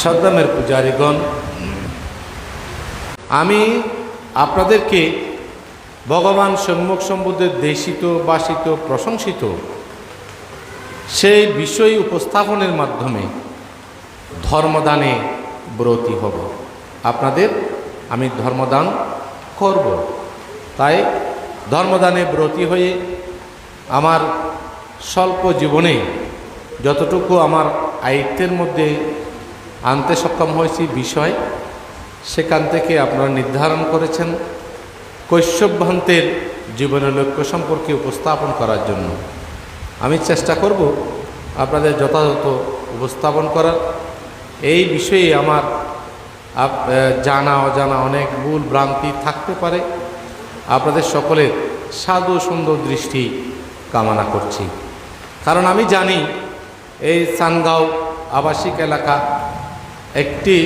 সদ্দামের পূজারীগণ, আমি আপনাদেরকে ভগবান সম্মুখ সম্বুদ্ধের দেশিত, বাসিত, প্রশংসিত সেই বিষয় উপস্থাপনের মাধ্যমে ধর্মদানে ব্রতী হব। আপনাদের আমি ধর্মদান করব। তাই ধর্মদানে ব্রতী হয়ে আমার স্বল্প জীবনে যতটুকু আমার আয়ত্তের মধ্যে আনতে সক্ষম হয়েছি বিষয়, সেখান থেকে আপনারা নির্ধারণ করেছেন কৈশব্যান্তের জীবনের লক্ষ্য সম্পর্কে উপস্থাপন করার জন্য। আমি চেষ্টা করব আপনাদের যথাযথ উপস্থাপন করার। এই বিষয়ে আমার জানা, অজানা অনেক ভুল ভ্রান্তি থাকতে পারে। আপনাদের সকলের সাধু সুন্দর দৃষ্টি কামনা করছি। কারণ আমি জানি এই সানগাঁও আবাসিক এলাকা একটি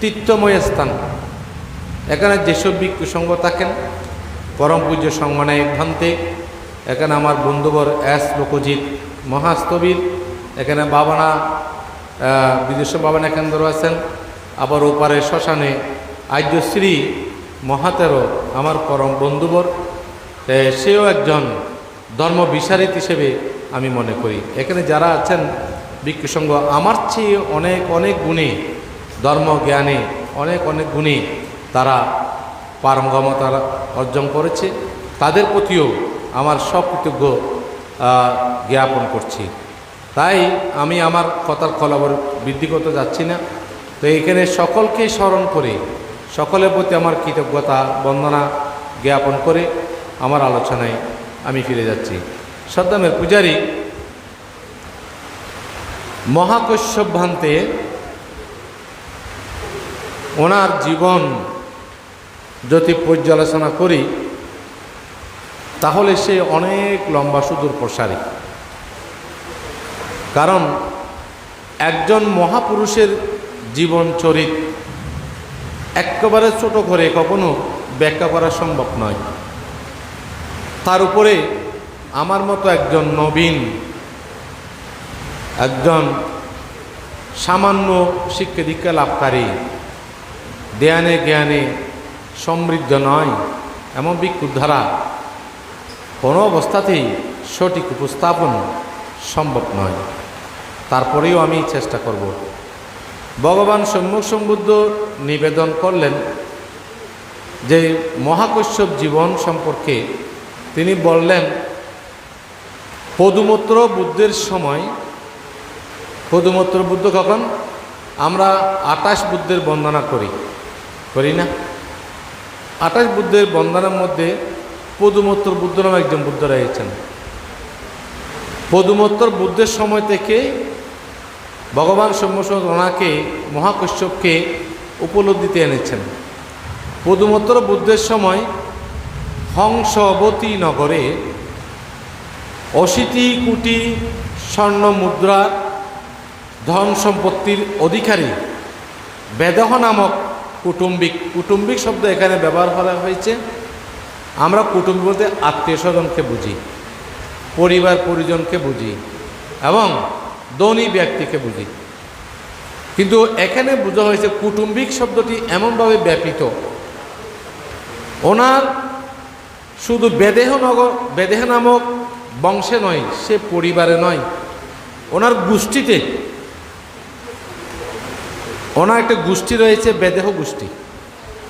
তীর্থময় স্থান। এখানে যেসব ভিক্ষু সংঘ থাকেন, পরম পূজ্য সংগনায়ক ভান্তে এখানে আমার বন্ধুবর এস লোকজিৎ মহাস্তবীর এখানে বাবানা বিদেশ বাবানা কেন্দ্র আছেন। আবার ওপারে শ্মশানে আর্যশ্রী মহাতেরও আমার পরম বন্ধুবর। সেও একজন ধর্ম বিশারিত হিসেবে আমি মনে করি। এখানে যারা আছেন, ভিক্ষু সংঘ আমার চেয়ে অনেক অনেক গুণে। ধর্ম, জ্ঞানে অনেক অনেক গুণে তারা পারঙ্গমতা অর্জন করেছে। তাদের প্রতিও আমার সব কৃতজ্ঞ জ্ঞাপন করছি। তাই আমি আমার কথার খলাবর বৃদ্ধি করতে যাচ্ছি না। তো এখানে সকলকে স্মরণ করে, সকলের প্রতি আমার কৃতজ্ঞতা, বন্দনা জ্ঞাপন করে আমার আলোচনায় আমি ফিরে যাচ্ছি। সদ্দামের পূজারী মহাকশ্যপ ভান্তে ওনার জীবন যদি পর্যালোচনা করি, তাহলে সে অনেক লম্বা সুদূর প্রসারী। কারণ একজন মহাপুরুষের জীবন চরিত একেবারে ছোট করে কখনো ব্যাখ্যা করা সম্ভব নয়। তার উপরে আমার মতো একজন নবীন, একজন সামান্য শিক্ষা দীক্ষা লাভকারী জ্ঞানে জ্ঞানে সমৃদ্ধ নয়, এমন বিক্ষুর ধারা কোনো অবস্থাতেই সঠিক উপস্থাপন সম্ভব নয়। তারপরেও আমি চেষ্টা করব। ভগবান সম্মুখ সম্বুদ্ধ নিবেদন করলেন যে মহাকশ্যপ জীবন সম্পর্কে তিনি বললেন, পদুমত্র বুদ্ধের সময়, পদুমূত্র বুদ্ধ কখন? আমরা আটাশ বুদ্ধের বন্দনা করি। করি না। আটাশ বুদ্ধের বন্দনার মধ্যে পদুমত্তর বুদ্ধ নামে একজন বুদ্ধ রয়েছেন। পদুমত্তর বুদ্ধের সময় থেকে ভগবান সম্মসন ওনাকে মহাকশ্যপকে উপলব্ধিতে এনেছেন। পদুমত্তর বুদ্ধের সময় হংসবতী নগরে অশীতি কোটি স্বর্ণ মুদ্রা ধন সম্পত্তির অধিকারী বেদহ নামক কুটুম্বিক। কুটুম্বিক শব্দ এখানে ব্যবহার করা হয়েছে। আমরা কুটুম্ব বলতে আত্মীয় স্বজনকে বুঝি, পরিবার পরিজনকে বুঝি এবং ধনী ব্যক্তিকে বুঝি। কিন্তু এখানে বোঝা হয়েছে কুটুম্বিক শব্দটি এমনভাবে ব্যাপিত। ওনার শুধু বেদেহ নগর, বেদেহ নামক বংশে নয়, সে পরিবারে নয়। ওনার গোষ্ঠীতে ওনার একটা গোষ্ঠী রয়েছে, বেদেহ গোষ্ঠী।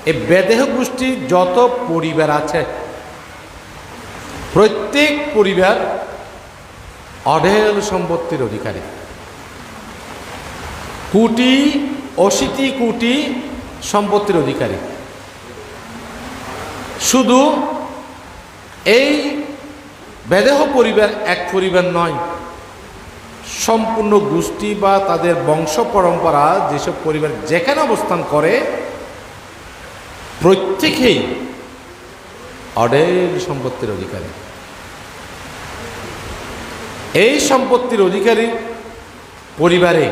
এই বেদেহ গোষ্ঠীর যত পরিবার আছে, প্রত্যেক পরিবার অঢেল সম্পত্তির অধিকারী। কোটি অশীতি কোটি সম্পত্তির অধিকারী। শুধু এই বেদেহ পরিবার এক পরিবার নয় সম্পূর্ণ গোষ্ঠী বা তাদের বংশ পরম্পরা যেসব পরিবার যেখানে অবস্থান করে, প্রত্যেকেই অডেল সম্পত্তির অধিকারী। এই সম্পত্তির অধিকারী পরিবারে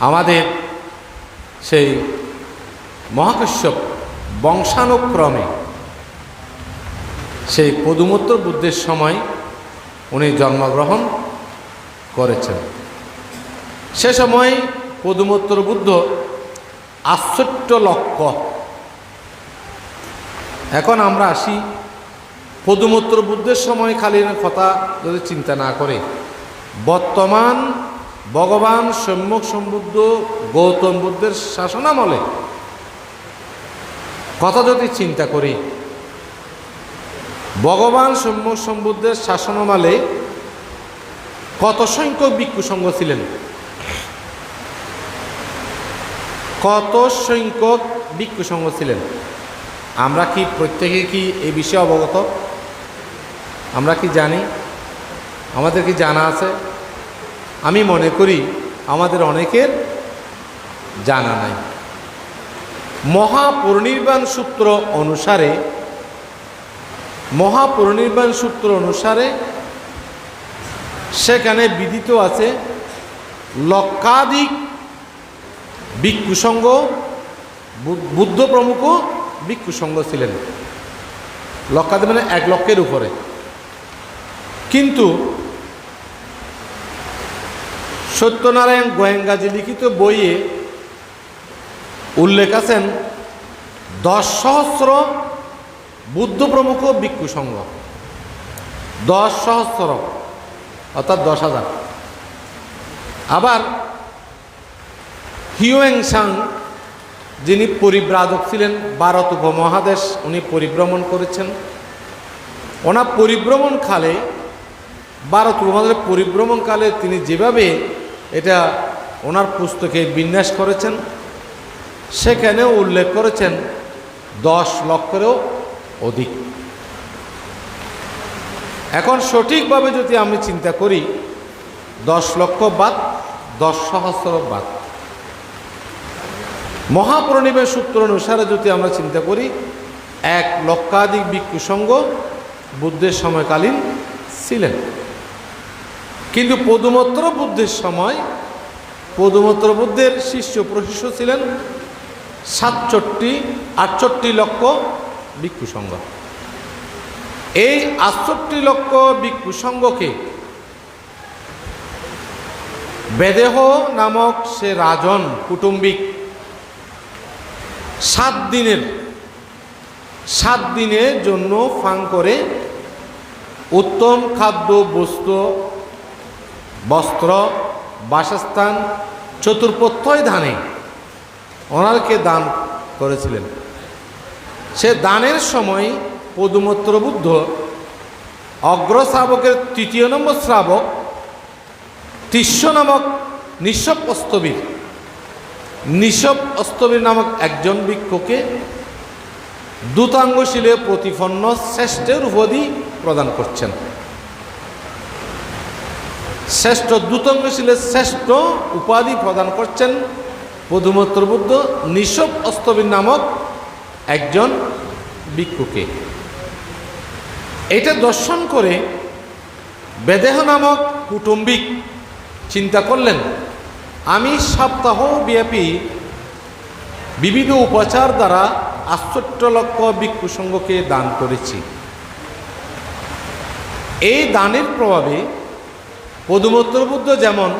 আমাদের সেই মহাকশ্যপ বংশানুক্রমে সেই পদুমত্র বুদ্ধের সময় উনি জন্মগ্রহণ করেছেন। সে সময় পদুমোত্তর বুদ্ধ আশ্চর্য লক্ষ্য এখন আমরা আসি পদুমোত্তর বুদ্ধের সময় খালি কথা যদি চিন্তা না করে। বর্তমান ভগবান সম্যক সম্বুদ্ধ গৌতম বুদ্ধের শাসনামলে কথা যদি চিন্তা করি, ভগবান সম্যক সম্বুদ্ধের শাসনামলে কত সংখ্যক ভিক্ষু সংঘ ছিলেন? কত সংখ্যক ভিক্ষু সংঘ ছিলেন? আমরা কি প্রত্যেকে কি এই বিষয়ে অবগত? আমরা কি জানি? আমাদের কি জানা আছে? আমি মনে করি আমাদের অনেকের জানা নাই। মহাপরিনির্বাণ সূত্র অনুসারে, মহাপরিনির্বাণ সূত্র অনুসারে সেখানে বিদিত আছে লক্ষাধিক ভিক্ষু সংঘ বু- বুদ্ধ প্রমুখ ভিক্ষু সংঘ ছিলেন। লক্ষাধিক মানে এক লক্ষের উপরে। কিন্তু সত্যনারায়ণ গোয়েঙ্গাজি লিখিত বইয়ে উল্লেখ আছেন, দশ সহস্র বুদ্ধ প্রমুখ ভিক্ষু সংঘ দশ সহস্র। অর্থাৎ দশ হাজার। আবার হিউয়েংসাং যিনি পরিব্রাজক ছিলেন, ভারত উপমহাদেশ, উনি পরিভ্রমণ করেছেন। ওনার পরিভ্রমণকালে ভারত উপমহাদেশের পরিভ্রমণকালে তিনি যেভাবে এটা ওনার পুস্তকে বিন্যাস করেছেন, সেখানেও উল্লেখ করেছেন, দশ লক্ষেরও অধিক। এখন সঠিকভাবে যদি আমি চিন্তা করি, দশ লক্ষ বাদ, দশ সহস্র বাদ। মহাপ্রণিবের সূত্র অনুসারে যদি আমরা চিন্তা করি, এক লক্ষাধিক ভিক্ষু সংঘ বুদ্ধের সময়কালীন ছিলেন। কিন্তু পদুমত্র বুদ্ধের সময়, পদুমত্র বুদ্ধের শিষ্য প্রশিষ্য ছিলেন সাতষট্টি, আটষট্টি লক্ষ ভিক্ষু সংঘ। এই আটষট্টি লক্ষ সংঘকে বেদেহ নামক সে রাজন কুটুম্বিক সাত দিনের সাত দিনের জন্য ফাং করে উত্তম খাদ্য, বস্তু, বস্ত্র, বাসস্থান চতুর্পথ্যয় ধানে ওনারকে দান করেছিলেন। সে দানের সময় পদুমত্র বুদ্ধ অগ্র শ্রাবকের তৃতীয় নম্বর শ্রাবক তিস্য নামক নিঃসব অস্তবীর। নিঃসব অস্তবীর নামক একজন ভিক্ষুকে দূতাঙ্গশীলে প্রতিপন্ন শ্রেষ্ঠের উপাধি প্রদান করছেন। শ্রেষ্ঠ দূতাঙ্গশীলের শ্রেষ্ঠ উপাধি প্রদান করছেন পদুমত্র বুদ্ধ নিঃসব অস্তবীর নামক একজন ভিক্ষুকে এটা দর্শন করে বেদেহ নামক কুটুম্বিক চিন্তা করলেন, আমি সপ্তাহব্যাপী বিবিধ উপাচার দ্বারা আশ্চর্য লক্ষ ভিক্ষু দান করেছি। এই দানের প্রভাবে পদুমত্র বুদ্ধ যেমন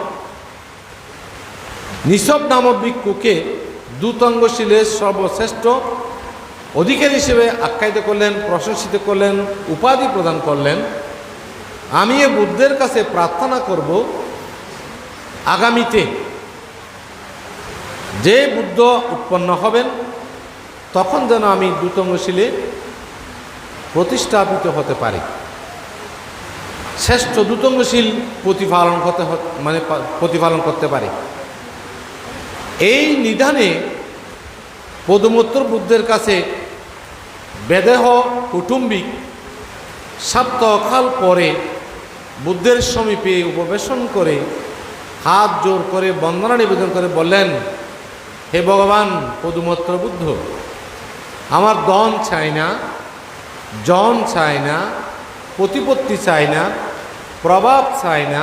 নিসব নামক ভিক্ষুকে দূতঙ্গশীলের সর্বশ্রেষ্ঠ অধিকারী হিসেবে আখ্যায়িত করলেন, প্রশংসিত করলেন, উপাধি প্রদান করলেন। আমি এ বুদ্ধের কাছে প্রার্থনা করব, আগামীতে যে বুদ্ধ উৎপন্ন হবেন, তখন যেন আমি দূতঙ্গশীলে প্রতিষ্ঠাপিত হতে পারি। শ্রেষ্ঠ দূতঙ্গশীল প্রতিপালন করতে হ- মানে প্রতিপালন করতে পারি। এই নিধানে পদমোত্তর বুদ্ধের কাছে বেদেহ কুটুম্বিক সপ্তাহকাল পরে বুদ্ধের সমীপে উপবেশন করে হাত জোর করে বন্দনা নিবেদন করে বললেন, হে ভগবান পদুমত্র বুদ্ধ, আমার দন চাই না, জন চাই না, প্রতিপত্তি চাই না, প্রভাব চাই না,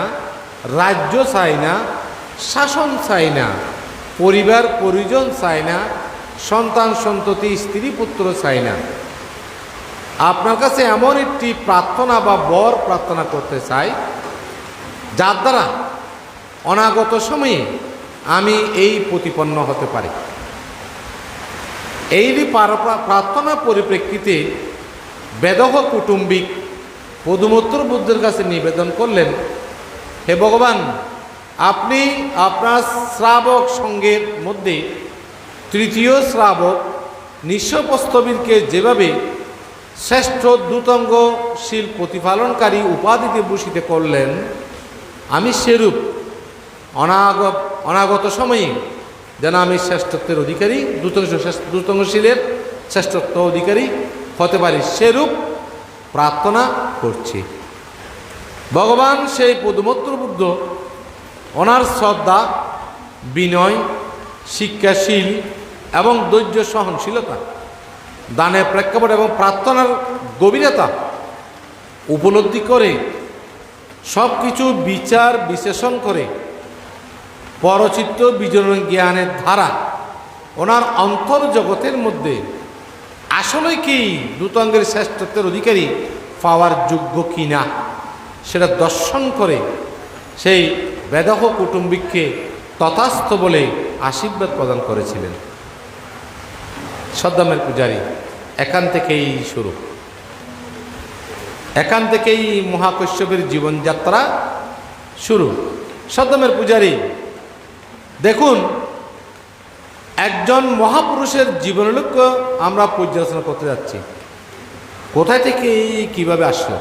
রাজ্য চাই না, শাসন চাই না, পরিবার পরিজন চাই না সন্তান সন্ততি, স্ত্রী পুত্র চাই না। আপনার কাছে এমন একটি প্রার্থনা বা বর প্রার্থনা করতে চাই, যার দ্বারা অনাগত সময়ে আমি এই প্রতিপন্ন হতে পারি। এইরই প্রার্থনা পরিপ্রেক্ষিতে বেদহ কুটুম্বিক পদুমোত্তর বুদ্ধের কাছে নিবেদন করলেন, হে ভগবান, আপনি আপনার শ্রাবক সঙ্গের মধ্যে তৃতীয় শ্রাবক নিঃস্বপস্তবীরকে যেভাবে শ্রেষ্ঠ দ্রুতঙ্গশীল প্রতিপালনকারী উপাধিতে ভূষিত করলেন, আমি সেরূপ অনাগত অনাগত সময়ে যেন আমি শ্রেষ্ঠত্বের অধিকারী দ্রুতংশ দ্রুতঙ্গশীলের শ্রেষ্ঠত্ব অধিকারী হতে পারি সেরূপ প্রার্থনা করছি। ভগবান সেই পদমত্র বুদ্ধ ওনার শ্রদ্ধা, বিনয়, শিক্ষাশীল এবং ধৈর্য সহনশীলতা, দানের প্রেক্ষাপট এবং প্রার্থনার গভীরতা উপলব্ধি করে সব কিছু বিচার বিশ্লেষণ করে পরচিত্ত বিজয় জ্ঞানের ধারা ওনার অন্তর জগতের মধ্যে আসলে কি দুতঙ্গের শ্রেষ্ঠত্বের অধিকারী পাওয়ার যোগ্য কি না সেটা দর্শন করে সেই বেদহ কুটুম্বিককে তথাস্থ বলে আশীর্বাদ প্রদান করেছিলেন। সদ্দামের পূজারী। এখান থেকেই শুরু। এখান থেকেই মহাকশ্যপের জীবনযাত্রা শুরু। সদ্দামের পূজারী, দেখুন, একজন মহাপুরুষের জীবনলক্ষ্য আমরা পর্যালোচনা করতে যাচ্ছি। কোথায় থেকে কীভাবে আসলো?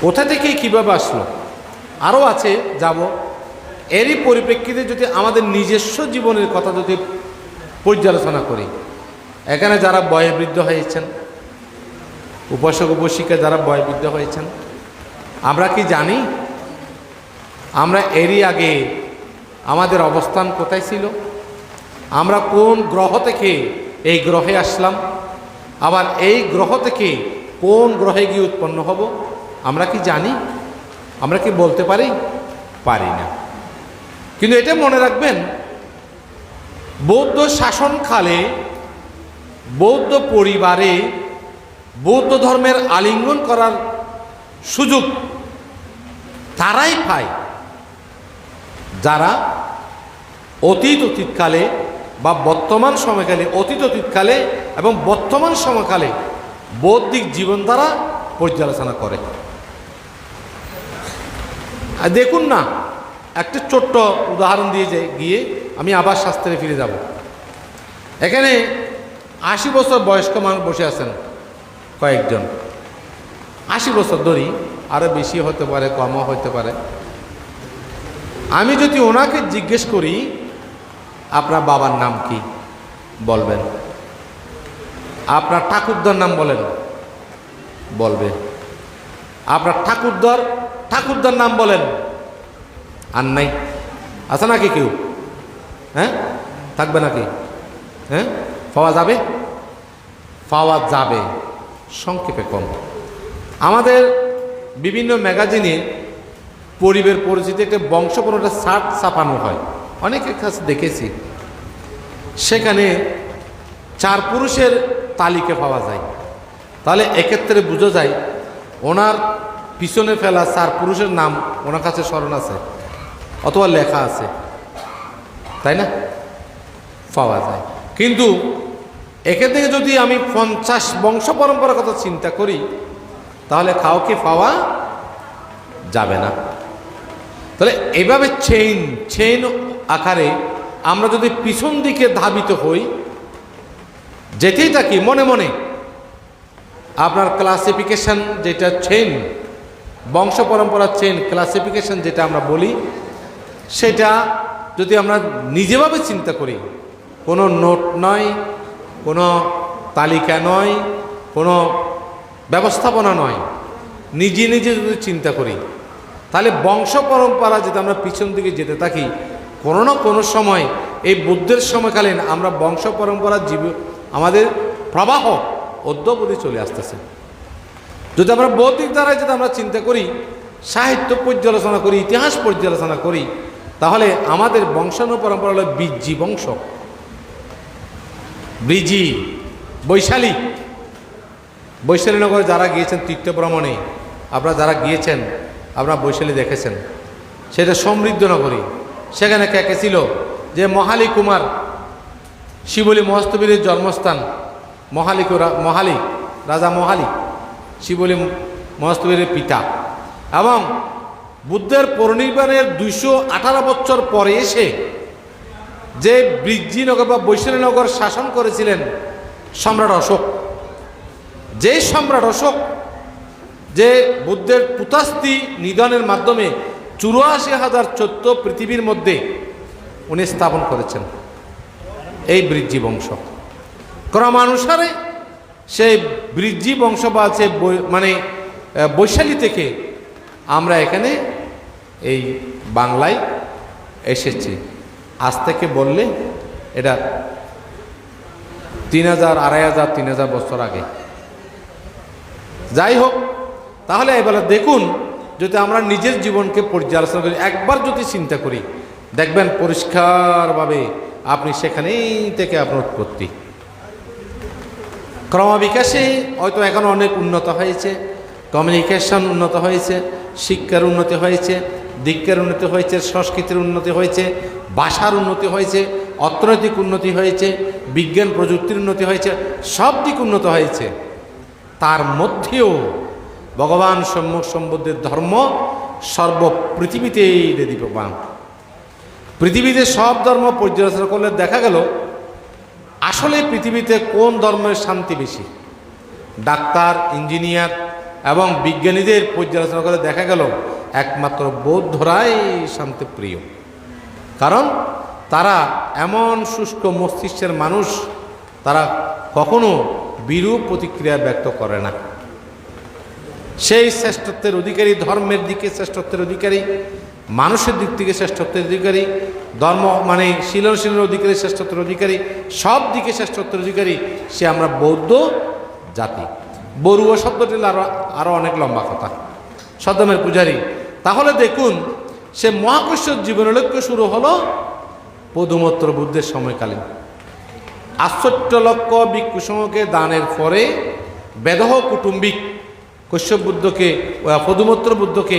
কোথা থেকে কীভাবে আসলো? আরও আছে, যাব। এরই পরিপ্রেক্ষিতে যদি আমাদের নিজস্ব জীবনের কথা যদি পর্যালোচনা করি। এখানে যারা বয়োবৃদ্ধ হয়েছেন, উপাসক উপাসিকা যারা বয়োবৃদ্ধ হয়েছেন, আমরা কি জানি? আমরা এরই আগে আমাদের অবস্থান কোথায় ছিল? আমরা কোন গ্রহ থেকে এই গ্রহে আসলাম? আবার এই গ্রহ থেকে কোন গ্রহে গিয়ে উৎপন্ন হব? আমরা কি জানি? আমরা কি বলতে পারি? পারি না। কিন্তু এটা মনে রাখবেন বৌদ্ধ শাসনকালে বৌদ্ধ পরিবারে বৌদ্ধ ধর্মের আলিঙ্গন করার সুযোগ তারাই পায়। যারা অতীত অতীতকালে বা বর্তমান সময়কালে, অতীত অতীতকালে এবং বর্তমান সময়কালে বৌদ্ধিক জীবন দ্বারা পর্যালোচনা করে। দেখুন না, একটা ছোট্ট উদাহরণ দিয়ে গিয়ে আমি আবার শাস্ত্রে ফিরে যাব। এখানে আশি বছর বয়স্ক মানুষ বসে আছেন কয়েকজন। আশি বছর ধরি আরও বেশি হতে পারে, কমও হতে পারে। আমি যদি ওনাকে জিজ্ঞেস করি, আপনার বাবার নাম কি? বলবেন। আপনার ঠাকুরদার নাম বলেন। বলবে। আপনার ঠাকুরদার ঠাকুরদার নাম বলেন। আর নাই। আছে নাকি কেউ? হ্যাঁ? থাকবে নাকি? হ্যাঁ? পাওয়া যাবে? পাওয়া যাবে। সংক্ষেপে কম। আমাদের বিভিন্ন ম্যাগাজিনে পরিবের পরিচিতি একটা বংশপরটা শার্ট ছাপানো হয়। অনেকের কাছে দেখেছি। সেখানে চার পুরুষের তালিকা পাওয়া যায়। তাহলে এক্ষেত্রে বোঝা যায়, ওনার পিছনে ফেলা চার পুরুষের নাম ওনার কাছে স্মরণ আছে, অথবা লেখা আছে। তাই না? পাওয়া যায়। কিন্তু এখান থেকে যদি আমি পঞ্চাশ বংশ পরম্পরার কথা চিন্তা করি, তাহলে কাউকে পাওয়া যাবে না। তাহলে এভাবে চেইন চেইন আকারে আমরা যদি পিছন দিকে ধাবিত হই যেতেই থাকি, মনে মনে আপনার ক্লাসিফিকেশন যেটা চেইন বংশ পরম্পরার চেইন ক্লাসিফিকেশন যেটা আমরা বলি, সেটা যদি আমরা নিজেভাবে চিন্তা করি, কোনো নোট নয় কোনো তালিকা নয় কোনো ব্যবস্থাপনা নয় নিজে নিজে যদি চিন্তা করি, তাহলে বংশ পরম্পরা যদি আমরা পিছন দিকে যেতে থাকি, কোনো না কোনো সময় এই বুদ্ধের সময়কালীন আমরা বংশ পরম্পরার জীব, আমাদের প্রবাহ অদ্যবধি চলে আসতেছে। যদি আমরা বৌদ্ধিক দ্বারায় যদি আমরা চিন্তা করি, সাহিত্য পর্যালোচনা করি, ইতিহাস পর্যালোচনা করি তাহলে আমাদের বংশানু পরম্পরা হলো বীজি বংশ। ব্রিজি, বৈশালী। বৈশালী বৈশালীনগরে যারা গিয়েছেন তীর্থ ভ্রমণে, আপনারা যারা গিয়েছেন, আপনারা বৈশালী দেখেছেন। সেটা সমৃদ্ধ নগরী। সেখানে কে ছিল? যে মহালি কুমার, শিবলি মহস্তবীরের জন্মস্থান। মহালিক মহালি, রাজা মহালি, শিবলি মহস্তবীরের পিতা। এবং বুদ্ধের পরিনির্বাণের দুইশো আঠারো বছর পরে এসে যে বৃজ্জিনগর বা বৈশালীনগর শাসন করেছিলেন সম্রাট অশোক, যে সম্রাট অশোক যে বুদ্ধের পুতাস্তি নিধনের মাধ্যমে চুরাশি হাজার চোদ্দ পৃথিবীর মধ্যে উনি স্থাপন করেছেন, এই বৃদ্ধি বংশ। ক্রমানুসারে সেই বৃদ্ধি বংশ বা বৈ- মানে বৈশালী থেকে আমরা এখানে এই বাংলায় এসেছে। আজ থেকে বললে এটা তিন হাজার, আড়াই হাজার, তিন হাজার বছর আগে। যাই হোক, তাহলে এবার দেখুন, যদি আমরা নিজের জীবনকে পর্যালোচনা করি, একবার যদি চিন্তা করি, দেখবেন পরিষ্কারভাবে আপনি সেখানেই থেকে আপনার উৎপত্তি। ক্রমবিকাশে হয়তো এখন অনেক উন্নত হয়েছে। কমিউনিকেশন উন্নত হয়েছে, শিক্ষার উন্নতি হয়েছে দীক্ষার উন্নতি হয়েছে, সংস্কৃতির উন্নতি হয়েছে, ভাষার উন্নতি হয়েছে, অর্থনৈতিক উন্নতি হয়েছে, বিজ্ঞান প্রযুক্তির উন্নতি হয়েছে, সব দিক উন্নত হয়েছে। তার মধ্যেও ভগবান সম্যক সম্বুদ্ধের ধর্ম সর্ব পৃথিবীতেই দীপবান পৃথিবীতে সব ধর্ম পর্যালোচনা করলে দেখা গেল, আসলে পৃথিবীতে কোন ধর্মের শান্তি বেশি? ডাক্তার, ইঞ্জিনিয়ার এবং বিজ্ঞানীদের পর্যালোচনা করে দেখা গেল, একমাত্র বৌদ্ধরাই শান্তিপ্রিয়। কারণ তারা এমন শুষ্ক মস্তিষ্কের মানুষ, তারা কখনো বিরূপ প্রতিক্রিয়া ব্যক্ত করে না। সেই শ্রেষ্ঠত্বের অধিকারী, ধর্মের দিকে শ্রেষ্ঠত্বের অধিকারী, মানুষের দিক থেকে শ্রেষ্ঠত্বের অধিকারী, ধর্ম মানে শিলনশীলের অধিকারী, শ্রেষ্ঠত্বের অধিকারী, সব দিকে শ্রেষ্ঠত্বের অধিকারী সে আমরা বৌদ্ধ জাতি। বড়ুয়া শব্দটি আরও আরও অনেক লম্বা কথা। সদ্দামের পূজারী, তাহলে দেখুন, সে মহাকর্ষর জীবনের লক্ষ্য শুরু হলো পদুমত্র বুদ্ধের সময়কালীন। আশ্চর্য লক্ষ ভিক্ষুসমূহকে দানের পরে বেদহ কুটুম্বিক কশ্যপ বুদ্ধকে পদুমত্র বুদ্ধকে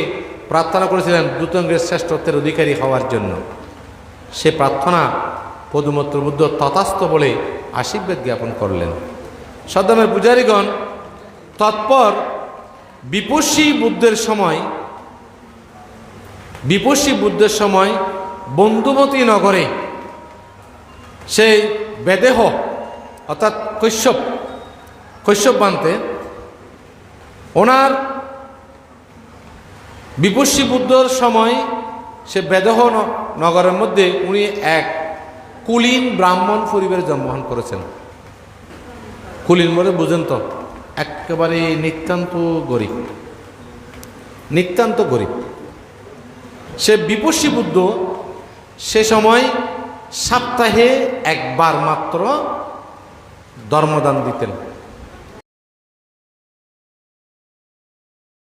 প্রার্থনা করেছিলেন দ্রুতঙ্গের শ্রেষ্ঠত্বের অধিকারী হওয়ার জন্য। সে প্রার্থনা পদুমত্র বুদ্ধ তথাস্থ বলে আশীর্বাদ জ্ঞাপন করলেন। সদ্দামের পূজারীগণ তৎপর বিপসী বুদ্ধের সময়, বিপসী বুদ্ধের সময় বন্ধুমতী নগরে সেই বেদেহ, অর্থাৎ কৈশ্যপ কৈশ্যপ বানতে ওনার বিপস্যী বুদ্ধর সময় সে বেদেহ নগরের মধ্যে উনি এক কুলীন ব্রাহ্মণ পরিবারে জন্মগ্রহণ করেছেন। কুলীন বলে বুঝেন তো? একেবারে নিতান্ত গরিব। নিতান্ত গরিব। সে বিপসী বুদ্ধ সে সময় সপ্তাহে একবার মাত্র ধর্মদান দিতেন।